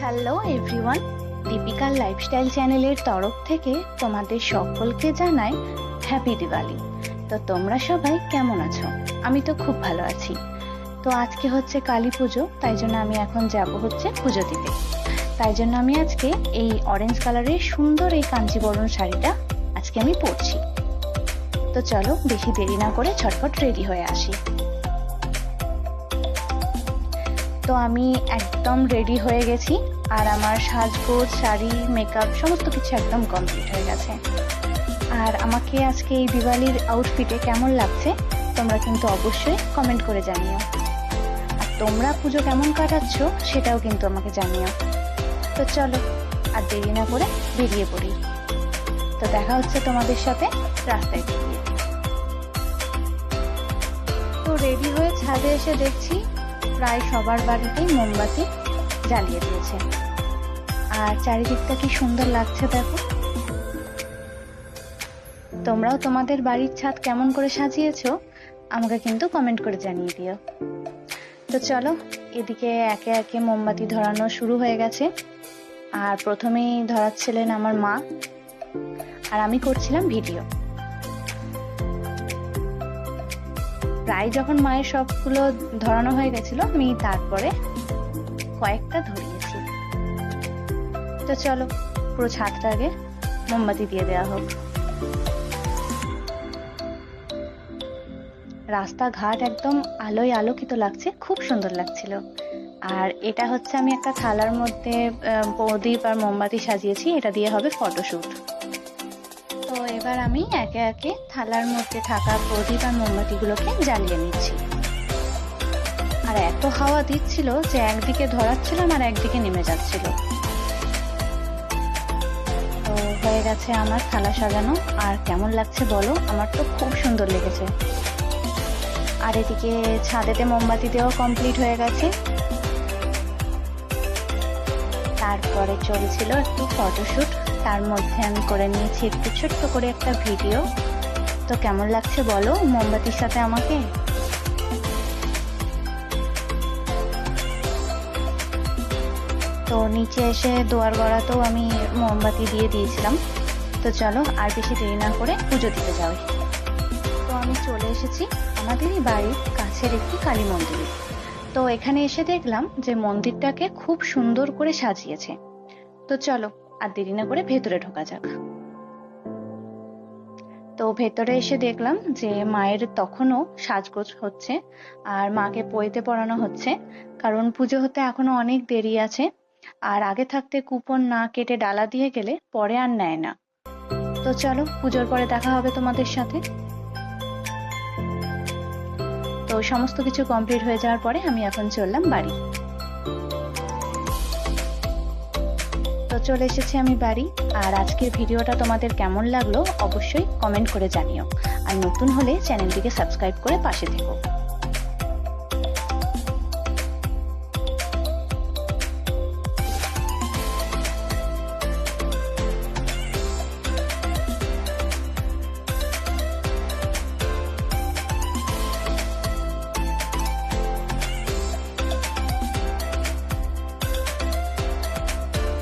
Hello everyone দীপিকার lifestyle চ্যানেলের তরফ থেকে তোমাদের সকলকে জানাই হ্যাপি দিওয়ালি তো তোমরা সবাই কেমন আছো? আমি তো খুব ভালো আছি। তো আজকে হচ্ছে কালী পুজো, তাই জন্য আমি এখন যাব হচ্ছে পুজো দিতে। তাই জন্য আমি আজকে এই অরেঞ্জ কালারের সুন্দর এই কাঞ্জিবরণ শাড়িটা আজকে আমি পরছি। তো চলো, বেশি দেরি না করে ছটফট রেডি হয়ে আসি। তো আমি একদম রেডি হয়ে গেছি আর আমার সাজগোজ, শাড়ি মেকআপ সমস্ত কিছু একদম কমপ্লিট হয়ে গেছে। আর আমাকে আজকে এই দিওয়ালির আউটফিটে কেমন লাগছে তোমরা কিন্তু অবশ্যই কমেন্ট করে জানিও। আর তোমরা পুজো কেমন কাটাচ্ছ সেটাও কিন্তু আমাকে জানিও। তো চলো, আর দেরি না করে বেরিয়ে পড়ি। তো দেখা হচ্ছে তোমাদের সাথে রাস্তায় তো রেডি হয়ে ছাদে এসে দেখছি প্রায় সবার বাড়িতেই মোমবাতি জ্বালিয়ে দিয়েছে। আর চারিদিকটা কি সুন্দর লাগছে দেখো। তোমরাও তোমাদের বাড়ির ছাদ কেমন করে সাজিয়েছো, আমাকে কিন্তু কমেন্ট করে জানিয়ে দিও। তো চলো, এদিকে একে একে মোমবাতি ধরানো শুরু হয়ে গেছে। আর প্রথমেই ধরাচ্ছিলেন আমার মা। আর আমি করছিলাম ভিডিও। প্রায় যখন মায়ের সবগুলো ধরানো হয়ে গেছিল, আমি তারপরে কয়েকটা ধরিয়েছি। তো চলো, পুরো ছাদটা আগে মোমবাতি দিয়ে দেওয়া হোক। রাস্তাঘাট একদম আলোয় আলোকিত লাগছে, খুব সুন্দর লাগছিল। আর এটা হচ্ছে আমি একটা থালার মধ্যে প্রদীপ আর মোমবাতি সাজিয়েছি, এটা দিয়ে হবে ফটোশ্যুট এবার আমি একে একে থালার মধ্যে থাকা প্রদীপ আর মোমবাতিগুলোকে জ্বালিয়ে নিচ্ছি। আর এত হাওয়া দিচ্ছিল যে একদিকে ধরাচ্ছিলাম আর একদিকে নেমে যাচ্ছিল। তো হয়ে গেছে আমার থালা সাজানো। আর কেমন লাগছে বলো? আমার তো খুব সুন্দর লেগেছে। আর এদিকে ছাদেতে মোমবাতি দেওয়া কমপ্লিট হয়ে গেছে। তারপরে চলছিল একটু ফটোশুট। তার মধ্যে আমি করে নিয়েছি একটু ছোট্ট করে একটা ভিডিও। তো কেমন লাগছে বলো? মোমবাতির সাথে আমাকে? তো নিচে এসে দোয়ার গড়াতেও আমি মোমবাতি দিয়ে দিয়েছিলাম। তো চলো, আর বেশি দেরি না করে পুজো দিতে যাও তো আমি চলে এসেছি আমাদেরই বাড়ির কাছের একটি কালী মন্দিরে। তো এখানে এসে দেখলাম যে মন্দিরটাকে খুব সুন্দর করে সাজিয়েছে। তো চলো আর দেরি না করে ভেতরে ঢোকা যাক। তো ভেতরে এসে দেখলাম যে মায়ের তখনও সাজগোজ হচ্ছে আর মাকে পইতে পড়ানো হচ্ছে, কারণ পুজো হতে এখনও অনেক দেরি আছে। আর আগে থাকতে কুপন না কেটে ডালা দিয়ে গেলে পরে আর নেয় না। তো চলো, পুজোর পরে দেখা হবে তোমাদের সাথে। তো সমস্ত কিছু কমপ্লিট হয়ে যাওয়ার পরে আমি এখন চললাম বাড়ি। চলে এসেছি আমি বাড়ি, আর আজকের ভিডিওটা তোমাদের কেমন লাগল অবশ্যই কমেন্ট করে জানিও। আর নতুন হলে চ্যানেলটিকে সাবস্ক্রাইব করে পাশে থেকো।